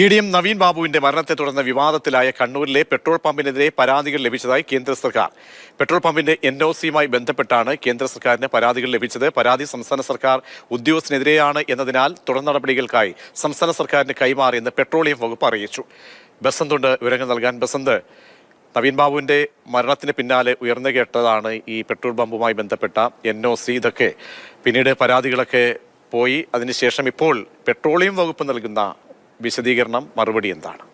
E D M Naveen ബാബുവിന്റെ മരണത്തെ തുടർന്ന് വിവാദത്തിലായ കണ്ണൂരിലെ പെട്രോൾ പമ്പിനെതിരെ പരാതികൾ ലഭിച്ചതായി കേന്ദ്ര സർക്കാർ. പെട്രോൾ പമ്പിന്റെ എൻ ഒ സിയുമായി ബന്ധപ്പെട്ടാണ് കേന്ദ്ര സർക്കാരിന് പരാതികൾ ലഭിച്ചത്. പരാതി സംസ്ഥാന സർക്കാർ ഉദ്യോഗസ്ഥനെതിരെയാണ് എന്നതിനാൽ തുടർ നടപടികൾക്കായി സംസ്ഥാന സർക്കാരിന് കൈമാറിയെന്ന് പെട്രോളിയം വകുപ്പ് അറിയിച്ചു. ബസന്തുണ്ട് വിവരങ്ങൾ നൽകാൻ ബസന്ത്. നവീൻ ബാബുവിന്റെ മരണത്തിന് പിന്നാലെ ഉയർന്നു കേട്ടതാണ് ഈ പെട്രോൾ പമ്പുമായി ബന്ധപ്പെട്ട എൻ ഒ സി ഇതൊക്കെ. പിന്നീട് പരാതികളൊക്കെ പോയി. അതിനുശേഷം ഇപ്പോൾ പെട്രോളിയം വകുപ്പ് നൽകുന്ന വിശദീകരണം മറുപടി എന്താണ്?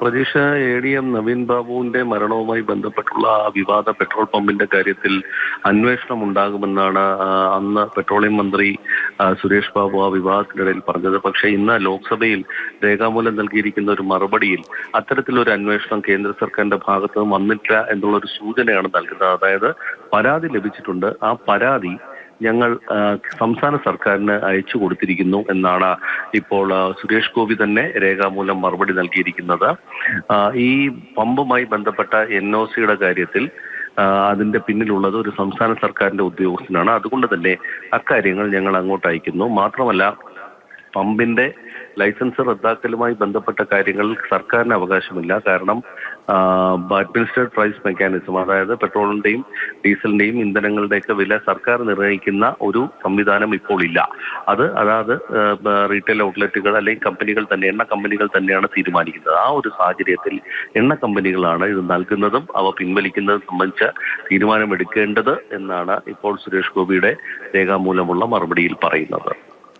പ്രതീക്ഷ എ ഡി എം നവീൻ ബാബുവിന്റെ മരണവുമായി ബന്ധപ്പെട്ടുള്ള വിവാദ പെട്രോൾ പമ്പിന്റെ കാര്യത്തിൽ അന്വേഷണം ഉണ്ടാകുമെന്നാണ് അന്ന് പെട്രോളിയം മന്ത്രി സുരേഷ് ബാബു ആ വിവാദത്തിനിടയിൽ പറഞ്ഞത്. പക്ഷേ ഇന്ന് ലോക്സഭയിൽ രേഖാമൂലം നൽകിയിരിക്കുന്ന ഒരു മറുപടിയിൽ അത്തരത്തിലൊരു അന്വേഷണം കേന്ദ്ര സർക്കാരിന്റെ ഭാഗത്ത് നിന്ന് വന്നിട്ടില്ല എന്നുള്ള ഒരു സൂചനയാണ് നൽകുന്നത്. അതായത് പരാതി ലഭിച്ചിട്ടുണ്ട്. ആ പരാതി ഞങ്ങൾ സംസ്ഥാന സർക്കാരിന് അയച്ചു കൊടുത്തിരിക്കുന്നു എന്നാണ് ഇപ്പോൾ സുരേഷ് ഗോപി തന്നെ രേഖാമൂലം മറുപടി നൽകിയിരിക്കുന്നത്. ഈ പമ്പുമായി ബന്ധപ്പെട്ട എൻ ഒ സിയുടെ കാര്യത്തിൽ അതിന്റെ പിന്നിലുള്ളത് ഒരു സംസ്ഥാന സർക്കാരിന്റെ ഉദ്യോഗസ്ഥനാണ്. അതുകൊണ്ട് തന്നെ അക്കാര്യങ്ങൾ ഞങ്ങൾ അങ്ങോട്ട് അയക്കുന്നു. മാത്രമല്ല പമ്പിന്റെ ലൈസൻസ് റദ്ദാക്കലുമായി ബന്ധപ്പെട്ട കാര്യങ്ങളിൽ സർക്കാരിന് അവകാശമില്ല. കാരണം അഡ്മിനിസ്ട്രേറ്റഡ് പ്രൈസ് മെക്കാനിസം അതായത് പെട്രോളിന്റെയും ഡീസലിന്റെയും ഇന്ധനങ്ങളുടെയൊക്കെ വില സർക്കാർ നിർണയിക്കുന്ന ഒരു സംവിധാനം ഇപ്പോൾ ഇല്ല. അത് അതാത് റീറ്റെയിൽ ഔട്ട്ലെറ്റുകൾ അല്ലെങ്കിൽ കമ്പനികൾ തന്നെ എണ്ണ കമ്പനികൾ തന്നെയാണ് തീരുമാനിക്കുന്നത്. ആ ഒരു സാഹചര്യത്തിൽ എണ്ണ കമ്പനികളാണ് ഇത് നൽകുന്നതും അവ പിൻവലിക്കുന്നതും സംബന്ധിച്ച തീരുമാനമെടുക്കേണ്ടത് എന്നാണ് ഇപ്പോൾ സുരേഷ് ഗോപിയുടെ രേഖാമൂലമുള്ള മറുപടിയിൽ പറയുന്നത്.